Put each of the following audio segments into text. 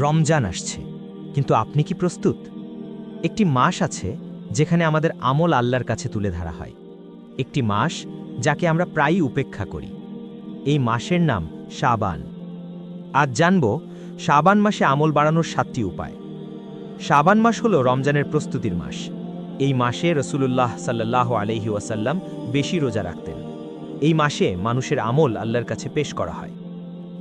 রমজান আসছে। কিন্তু আপনি কি প্রস্তুত? একটি মাস আছে যেখানে আমাদের আমল আল্লাহর কাছে তুলে ধরা হয়। একটি মাস যাকে আমরা প্রায়ই উপেক্ষা করি। এই মাসের নাম শাবান। আজ জানব শাবান মাসে আমল বাড়ানোর সাতটি উপায়। শাবান মাস হল রমজানের প্রস্তুতির মাস। এই মাসে রসুলুল্লাহ সাল্লাহ আলহি ওয়াসাল্লাম বেশি রোজা রাখতেন। এই মাসে মানুষের আমল আল্লাহর কাছে পেশ করা হয়।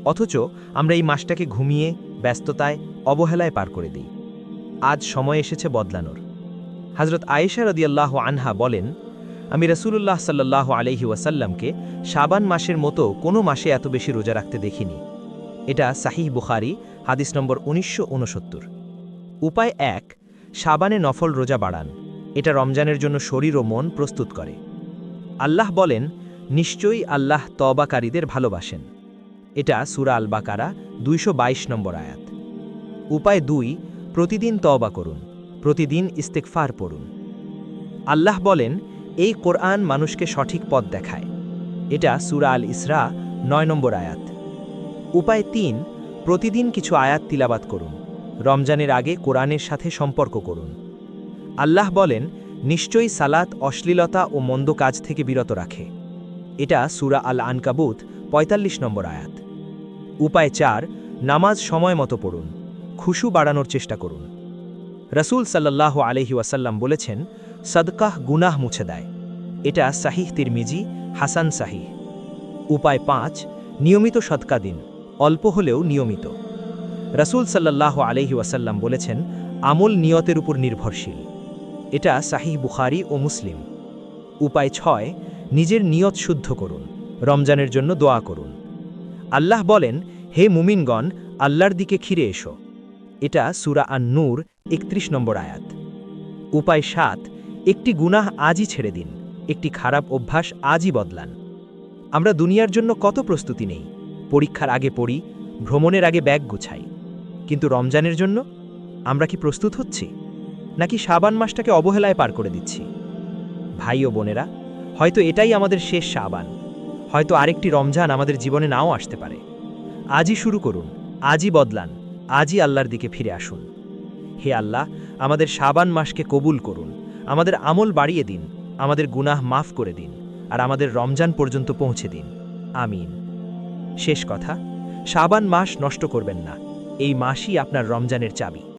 অথচ আমরা এই মাসটাকে ঘুমিয়ে ব্যস্ততায় অবহেলায় পার করে দিই। আজ সময় এসেছে বদলানোর। হজরত আয়েশা রদিয়াল্লাহ আনহা বলেন, আমি রসুলুল্লাহ সাল্লাহ আলহি ওয়াসাল্লামকে শাবান মাসের মতো কোনো মাসে এত বেশি রোজা রাখতে দেখিনি। এটা সাহিহ বুখারি, হাদিস নম্বর উনিশশো উনসত্তর উপায় এক, শাবানে নফল রোজা বাড়ান। এটা রমজানের জন্য শরীর ও মন প্রস্তুত করে। আল্লাহ বলেন, নিশ্চয়ই আল্লাহ তবাকারীদের ভালোবাসেন। এটা সুরা আল বাকারা দুইশো বাইশ নম্বর আয়াত। উপায় দুই, প্রতিদিন তওবা করুন, প্রতিদিন ইস্তেকফার পড়ুন। আল্লাহ বলেন, এই কোরআন মানুষকে সঠিক পথ দেখায়। এটা সুরা আল ইসরা, নয় নম্বর আয়াত। উপায় তিন, প্রতিদিন কিছু আয়াত তিলাবাত করুন, রমজানের আগে কোরআনের সাথে সম্পর্ক করুন। আল্লাহ বলেন, নিশ্চয়ই সালাত অশ্লীলতা ও মন্দ কাজ থেকে বিরত রাখে। এটা সুরা আল আনকাবুত ৪৫ নম্বর আয়াত। উপায় চার, নামাজ সময় মতো পড়ুন খুশু বাড়ানোর চেষ্টা করুন। রসুল সাল্লাহ আলহি ওয়াসাল্লাম বলেছেন, সদকাহ গুনাহ মুছে দেয়। এটা সাহিহ তিরমিজি, হাসান সাহিহ। উপায় পাঁচ, নিয়মিত সদকা দিন, অল্প হলেও নিয়মিত। রসুল সাল্লাহ আলহি ওয়াসাল্লাম বলেছেন, আমল নিয়তের উপর নির্ভরশীল। এটা সাহিহ বুখারি ও মুসলিম। উপায় ছয়, নিজের নিয়ত শুদ্ধ করুন, রমজানের জন্য দোয়া করুন। আল্লাহ বলেন, হে মুমিনগণ, আল্লাহর দিকে খিরে এসো। এটা সুরা আন নূর একত্রিশ নম্বর আয়াত। উপায় সাত, একটি গুনাহ আজই ছেড়ে দিন, একটি খারাপ অভ্যাস আজই বদলান। আমরা দুনিয়ার জন্য কত প্রস্তুতি নেই, পরীক্ষার আগে পড়ি, ভ্রমণের আগে ব্যাগ গুছাই। কিন্তু রমজানের জন্য আমরা কি প্রস্তুত হচ্ছি? নাকি সাবান মাসটাকে অবহেলায় পার করে দিচ্ছি? ভাই ও বোনেরা, হয়তো এটাই আমাদের শেষ সাবান হয়তো আরেকটি রমজান আমাদের জীবনে নাও আসতে পারে। আজই শুরু করুন, আজই বদলান। আজই আল্লাহর দিকে ফিরে আসুন। হে আল্লাহ, আমাদের সাবান মাসকে কবুল করুন, আমাদের আমল বাড়িয়ে দিন, আমাদের গুনাহ মাফ করে দিন, আর আমাদের রমজান পর্যন্ত পৌঁছে দিন। আমিন। শেষ কথা সাবান মাস নষ্ট করবেন না, এই মাসই আপনার রমজানের চাবি।